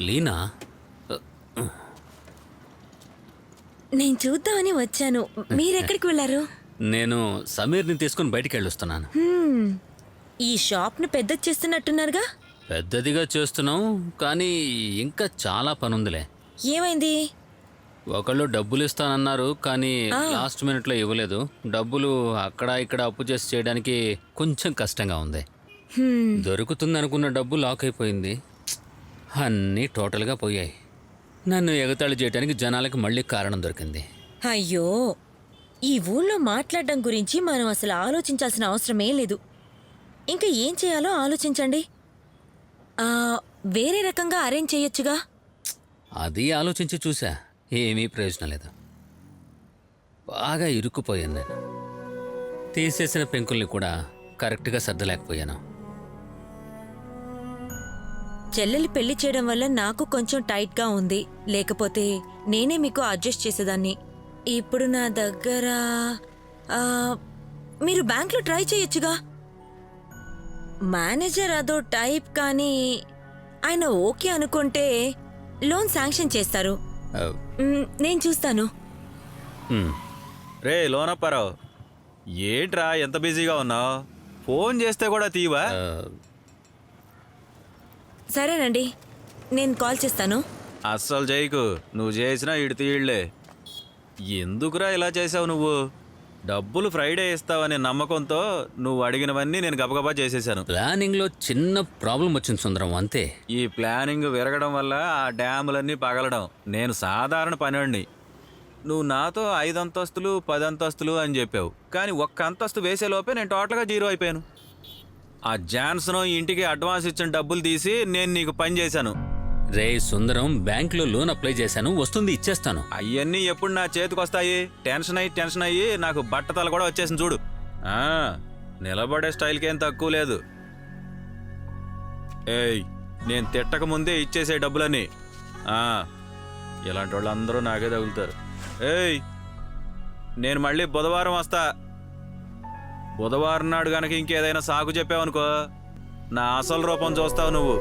లీనా? నేను చూద్దామని వచ్చాను. మీరెక్కడికి వెళ్ళారు? నేను సమీర్ని తీసుకుని బయటికి వెళ్ళొస్తున్నాను హ్మ్, ఈ షాప్ను పెద్ద చేస్తున్నట్టున్నారుగా? పెద్దదిగా చేస్తున్నాం కానీ ఇంకా చాలా పనుందిలే. ఏమైంది? ఒకళ్ళు డబ్బులు ఇస్తానన్నారు కానీ లాస్ట్ మినిట్లో ఇవ్వలేదు. డబ్బులు అక్కడ ఇక్కడ అప్పు చేసి చేయడానికి కొంచెం కష్టంగా ఉంది. హ్మ్, దొరుకుతుంది అనుకున్న డబ్బు లాక్ అయిపోయింది. అన్నీ టోటల్గా పోయాయి. నన్ను ఎగతాళి చేయడానికి జనాలకి మళ్ళీ కారణం దొరికింది. అయ్యో ఈ ఊళ్ళో మాట్లాడడం గురించి మనం అసలు ఆలోచించాల్సిన అవసరమే లేదు. ఇంకా ఏం చేయాలో ఆలోచించండి. ఆ, వేరే రకంగా అరేంజ్ చేయొచ్చుగా? అది ఆలోచించి చూసా. ఏమీ ప్రయోజనం లేదు. బాగా ఇరుక్కుపోయాను నేను. తీసేసిన పెంకుల్ని కూడా కరెక్ట్గా సర్దలేకపోయాను. చెల్లెలి పెళ్ళి చేయడం వల్ల నాకు కొంచెం టైట్గా ఉంది. లేకపోతే నేనే మీకు అడ్జస్ట్ చేసేదాన్ని. ఇప్పుడు నా దగ్గర ఆ, మీరు బ్యాంక్లో ట్రై చేయొచ్చుగా. మేనేజర్ అదో టైప్ కానీ ఆయన ఓకే అనుకుంటే లోన్ శాంక్షన్ చేస్తారు. మ్, నేను చూస్తాను. రే లోనప్పారావు ఏంట్రా ఎంత బిజీగా ఉన్నావు? ఫోన్ చేస్తే కూడా తీవా? సరేనండి నేను కాల్ చేస్తాను. అస్సలు చేయకు నువ్వు చేసినా ఇటు తీయళ్ళే ఎందుకురా ఇలా చేసావు నువ్వు? డబ్బులు ఫ్రైడే ఇస్తావనే నమ్మకంతో నువ్వు అడిగినవన్నీ నేను గబగబా చేసేసాను ప్లానింగ్లో చిన్న ప్రాబ్లం వచ్చింది సుందరం అంతే. ఈ ప్లానింగ్ విరగడం వల్ల ఆ డ్యాములన్నీ పగలడం. నేను సాధారణ పనివాడిని. నువ్వు నాతో ఐదు అంతస్తులు పది అంతస్తులు అని చెప్పావు. కానీ ఒక్క అంతస్తు వేసే లోపే నేను టోటల్గా జీరో అయిపోయాను. ఆ జాన్సన్ ఇంటికి అడ్వాన్స్ ఇచ్చిన డబ్బులు తీసి నేను నీకు పని చేశాను. రే సుందరం బ్యాంక్లో లోన్ అప్లై చేశాను వస్తుంది ఇచ్చేస్తాను. అవన్నీ ఎప్పుడు నా చేతికి వస్తాయి? టెన్షన్ అయ్యి టెన్షన్ అయ్యి నాకు బట్టతల కూడా వచ్చేసింది చూడు. ఆ, నిలబడే స్టైల్కి తక్కువ లేదు. ఏయ్ నేను తిట్టక ముందే ఇచ్చేసే డబ్బులని ఆ, ఇలాంటి వాళ్ళు అందరూ నాకే తగులుతారు. ఏయ్ నేను మళ్ళీ బుధవారం వస్తా. బుధవారం నాడు గనక ఇంకేదైనా సాగు చెప్పావనుకో నా అసలు రూపం చూస్తావు నువ్వు.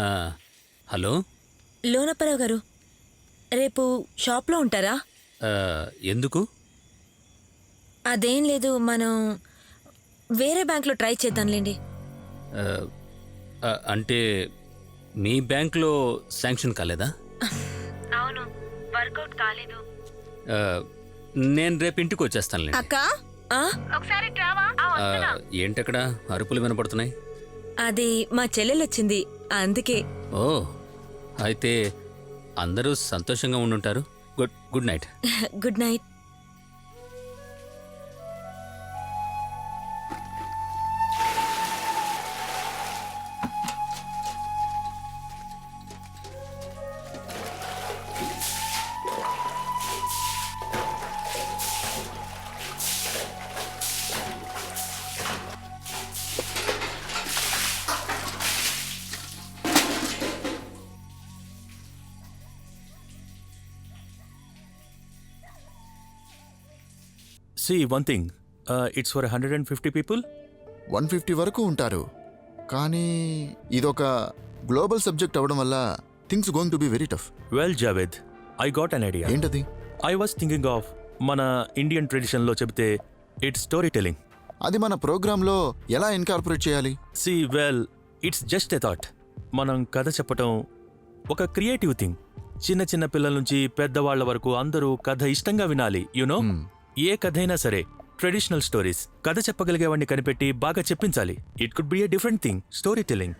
ఆ హలో? లోనప్పరావు గారు రేపు షాప్లో ఉంటారా? ఆ, ఎందుకు? అదేం లేదు మనం వేరే బ్యాంక్లో ట్రై చేద్దాంలేండి. ఆ, ఆ, అంటే మీ బ్యాంక్లో శాంక్షన్ కాలేదా? అవును వర్కౌట్ కాలేదు. ఆ, నేను రేపు ఇంటికి వచ్చేస్తానులేండి. అక్క ఒకసారి ట్రావా? ఆ, ఏంటక్కడ అరుపులు వినపడుతున్నాయి? అది మా చెల్లెలు వచ్చింది అందుకే. ఓ అయితే అందరూ సంతోషంగా ఉండుంటారు. Good good night. Good night. See, one thing. Uh, it's for 150 people. One fifty వరకు ఉంటారు. కానీ ఇదొక గ్లోబల్ సబ్జెక్ట్ అవ్వడం వల్ల things going to be very tough. Well, Javed, I got an idea. ఏంటది? I was thinking of మన Indian ట్రెడిషన్లో చెబితే ఇట్స్ స్టోరీ టెలింగ్ అది మన ప్రోగ్రాంలో ఎలా ఇన్కార్పొరేట్ చేయాలి? See well it's just a thought మనం కథ చెప్పటం ఒక క్రియేటివ్ థింగ్ చిన్న చిన్న పిల్లల నుంచి పెద్దవాళ్ళ వరకు అందరూ కథ ఇష్టంగా వినాలి యునో ఏ కథైనా సరే ట్రెడిషనల్ స్టోరీస్ కథ చెప్పగలిగేవాడిని కనిపెట్టి బాగా చెప్పించాలి. It could be a different thing story telling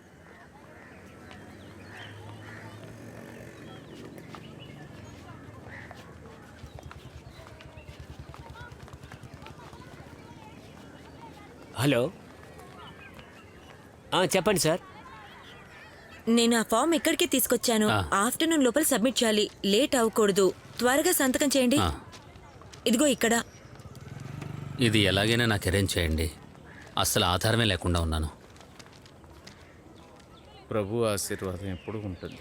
hello. ఆ, చెప్పండి సార్. నేను ఆ ఫామ్ ఇక్కడికి తీసుకొచ్చాను. ఆఫ్టర్నూన్ లోపల సబ్మిట్ చేయాలి. లేట్ అవ్వకూడదు. త్వరగా సంతకం చేయండి. ఇదిగో ఇక్కడ. ఇది ఎలాగైనా నాకు అరేంజ్ చేయండి. అస్సలు ఆధారమే లేకుండా ఉన్నాను. ప్రభు ఆశీర్వాదం ఎప్పుడు ఉంటుంది?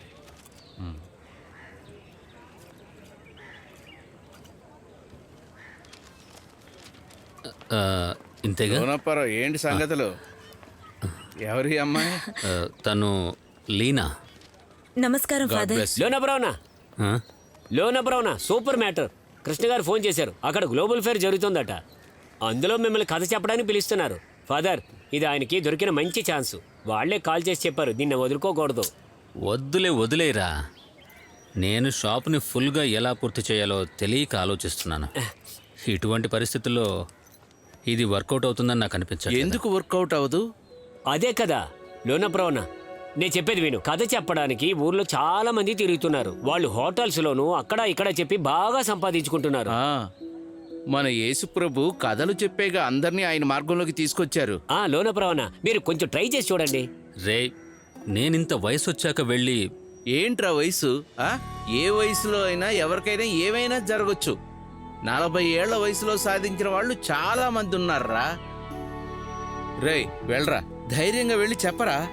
ఆ, ఇంతేగా? లోనప్పారావు ఏంటి సంగతులు? ఎవరి అమ్మాయి? ఆ, తను లీనా. నమస్కారం ఫాదర్. లోన బ్రౌనా ఆ? లోన బ్రౌనా సూపర్ మ్యాటర్. కృష్ణ గారు ఫోన్ చేశారు. అక్కడ గ్లోబల్ ఫేర్ జరుగుతుందట. అందులో మిమ్మల్ని కథ చెప్పడానికి పిలుస్తున్నారు. ఫాదర్ ఇది ఆయనకి దొరికిన మంచి ఛాన్స్. వాళ్ళే కాల్ చేసి చెప్పారు. దీన్ని వదులుకోకూడదు. వద్దులే వదిలేరా. నేను షాప్ని ఫుల్గా ఎలా పూర్తి చేయాలో తెలియక ఆలోచిస్తున్నాను. ఇటువంటి పరిస్థితుల్లో ఇది వర్కౌట్ అవుతుందని నాకు అనిపించదు ఎందుకు వర్కౌట్ అవ్వదు అదే కదా లోన బ్రౌనా నేను చెప్పేది విను. కథ చెప్పడానికి ఊర్లో చాలా మంది తిరుగుతున్నారు. వాళ్ళు హోటల్స్ లోను అక్కడ ఇక్కడ చెప్పి బాగా సంపాదించుకుంటున్నారు. ఆ, మన యేసు ప్రభు కథలు చెప్పేగా అందరినీ ఆయన మార్గంలోకి తీసుకొచ్చారు. ఆ లోన బ్రౌనా మీరు కొంచెం ట్రై చేసి చూడండి. రే నేనింత వయసు వచ్చాక వెళ్ళి ఏంట్రా వయసు? ఆ? ఏ వయసులో అయినా ఎవరికైనా ఏమైనా జరగచ్చు. నలభై ఏళ్ళ వయసులో సాధించిన వాళ్ళు చాలా మంది ఉన్నారా రేయ్ వెళ్ళరా. ధైర్యంగా వెళ్ళి చెప్పరా.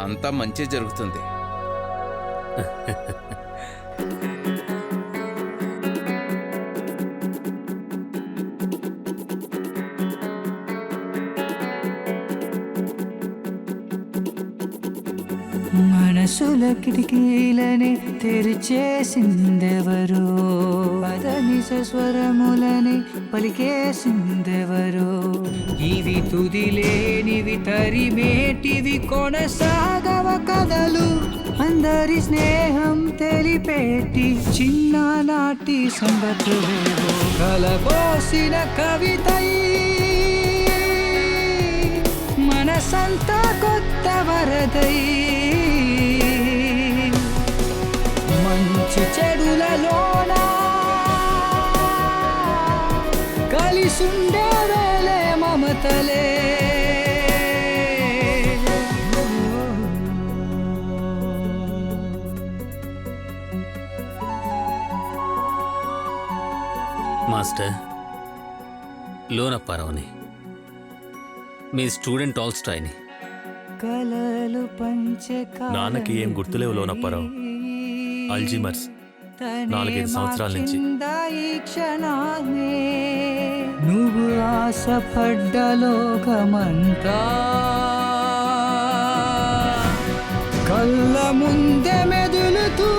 అంతా మంచి జరుగుతుంది. మనసుల కిటికీలని తెరిచేసిందెవరో? పదనిస స్వరములని పలికేసిందెవరో ఇవి తుదిలేనివి తరిమేటివి కొనసాగవ కథలు. అందరి స్నేహం తెలిపేటి చిన్ననాటి సంగతులేవో కలబోసిన కవితై మనసంతా కొత్త వరదై. మంచి చెడులలోనా కలిసుండే వేలే మమతలే మాస్టర్ లోనప్పారావుని మీ స్టూడెంట్ ఆల్స్టాయ్ని కలలు పంచే నాన్నకి ఏం గుర్తులేవు లోనప్పారావు. అల్జీమర్స్. నాలుగైదు సంవత్సరాల నుంచి. నువ్వు ఆశపడ్డ లోకమంతా కళ్ళ ముందే మెదులుతూ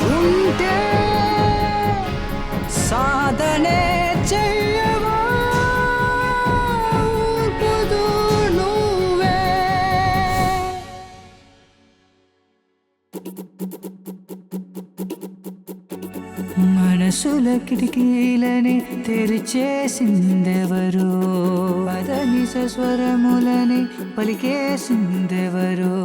ఉంటే సాధనే మనసుల కిటికీలని తెరిచేసిందెవరో? పదనిస స్వరములని పలికేసిందెవరో?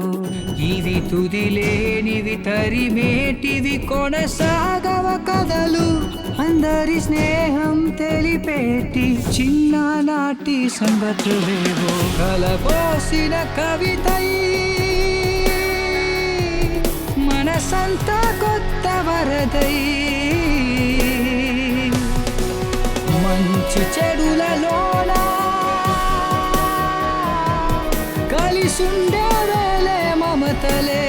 ఇవి తుదిలేనివి తరిమేటివి కొనసాగవ కథలు. అందరి స్నేహం తెలిపేటి చిన్ననాటి సంగతులేవో కలబోసిన కవితై. మనసంతా కొత్త వరదై. మంచి చెడులలోన కలిసుండే వేలే మమతలే.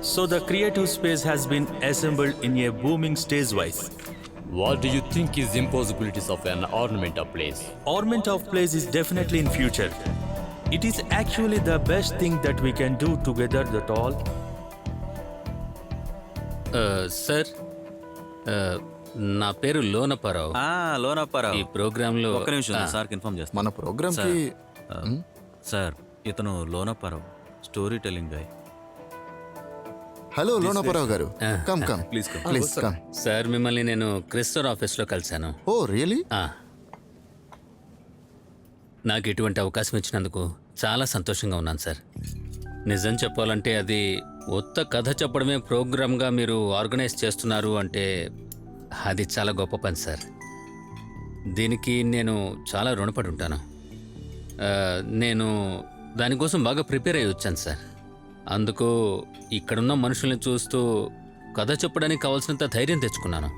So the creative space has been assembled in a booming stage wise. What do you think is impossibilities of an ornament of place? Ornament of place is definitely in future. It is actually the best thing that we can do together that all. Sir నా పేరు లోనపారావు ఆ లోనప్పారావు ఈ ప్రోగ్రాంలో ఒక్క నిమిషం సార్కి inform చేస్తాను మన ప్రోగ్రామ్కి సార్ ఇతను Lonapparao story telling guy hello Lonaparao garu come come Please come. Please come sir మిమ్మల్ని నేను క్రిస్టర్ ఆఫీస్లో కలిశాను ఓ రియలీ ఆ. నాకు ఇటువంటి అవకాశం ఇచ్చినందుకు చాలా సంతోషంగా ఉన్నాను సార్ నిజం చెప్పాలంటే అది ఉత్త కథ చెప్పడమే ప్రోగ్రామ్గా మీరు ఆర్గనైజ్ చేస్తున్నారు అంటే అది చాలా గొప్ప పని సార్ దీనికి నేను చాలా రుణపడి ఉంటాను నేను దానికోసం బాగా ప్రిపేర్ అయ్యి వచ్చాను సార్ అందుకు ఇక్కడున్న మనుషుల్ని చూస్తూ కథ చెప్పడానికి కావాల్సినంత ధైర్యం తెచ్చుకున్నాను.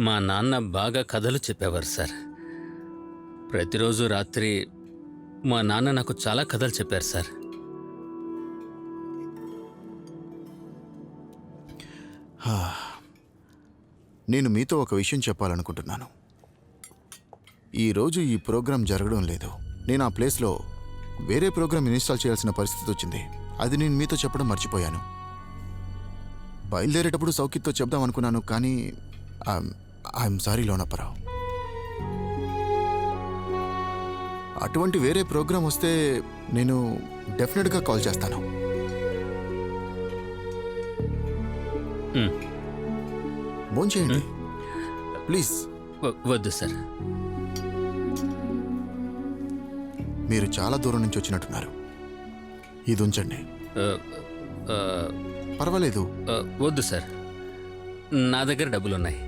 మా నాన్న బాగా కథలు చెప్పేవారు సార్. ప్రతిరోజు రాత్రి మా నాన్న నాకు చాలా కథలు చెప్పారు సార్. నేను మీతో ఒక విషయం చెప్పాలనుకుంటున్నాను. ఈరోజు ఈ ప్రోగ్రాం జరగడం లేదు. నేను ఆ ప్లేస్లో వేరే ప్రోగ్రాం ఇన్స్టాల్ చేయాల్సిన పరిస్థితి వచ్చింది. అది నేను మీతో చెప్పడం మర్చిపోయాను. బయలుదేరేటప్పుడు సౌకిత్తో చెప్దాం అనుకున్నాను కానీ ఐఎమ్ సారీ లోనప్పరావు. అటువంటి వేరే ప్రోగ్రాం వస్తే నేను డెఫినెట్గా కాల్ చేస్తాను. భోంచేయండి. ప్లీజ్. వద్దు సార్. మీరు చాలా దూరం నుంచి వచ్చినట్టున్నారు. ఇది ఉంచండి. పర్వాలేదు. వద్దు సార్. నా దగ్గర డబ్బులు ఉన్నాయి